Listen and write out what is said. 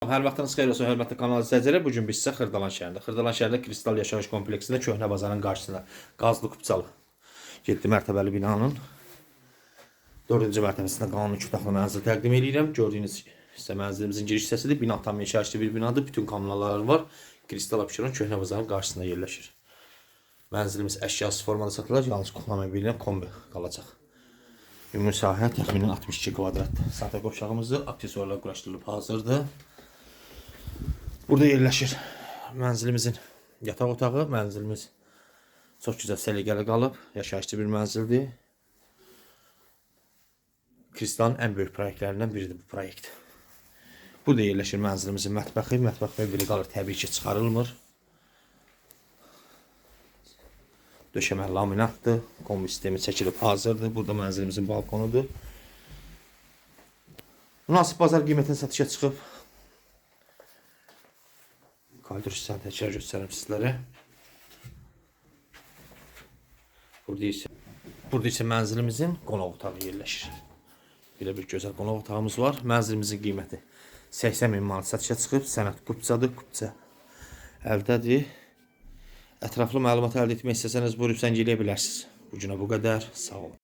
Hər vaxtınız xeyir olsun, hörmətli kanal izləyiciləri. Bu gün biz sizə Xırdalan şəhərində, Xırdalan şəhərində Kristal Yaşayış kompleksində köhnə bazarın qarşısında qazlı kupçalı 7 mərtəbəli binanın 4-cü mərtəbəsində qanun iki otaqlı mənzil təqdim edirəm. Gördüyünüz isə mənzilimizin giriş hissəsidir. Bina tam yaşayışlı bir binadır. Bütün kommunalları var. Kristal Abşeron köhnə bazarın qarşısında yerləşir. Mənzilimiz əşyasız formada satılır. Yalnız kullanmaya bilinən kombi qalacaq. Ümumi sahə təxminən 62 kvadrat. Sahə qovşağımızdır. Aksesuarlar quraşdırılıb hazırdır. Burada yerləşir mənzilimizin yataq otağı. Mənzilimiz çox gözəl səliqəli qalıb. Yaşayışlı bir mənzildir. Kristalın ən böyük proyektlərindən biridir bu proyekt. Burada yerləşir mənzilimizin mətbəxi. Mətbəx mebeli qalır təbii ki, çıxarılmır. Döşəmə laminatdır. Kombi sistemi çəkilib hazırdır. Burada mənzilimizin balkonudur. Münasib bazar qiymətində satışa çıxıb. Kaldır üstdən təkrar göstərim sizlərə. Burada isə burada isə mənzilimizin qonaq otağı yerləşir. Belə bir gözəl qonaq otağımız var. Mənzilimizin qiyməti 80 min manat satışa çıxıb. Sənət kupçadır, kupça əldədir. Ətraflı məlumat əldə etmək istəsəniz buyurub zəng eləyə bilərsiniz. Bu günə bu qədər. Sağ olun.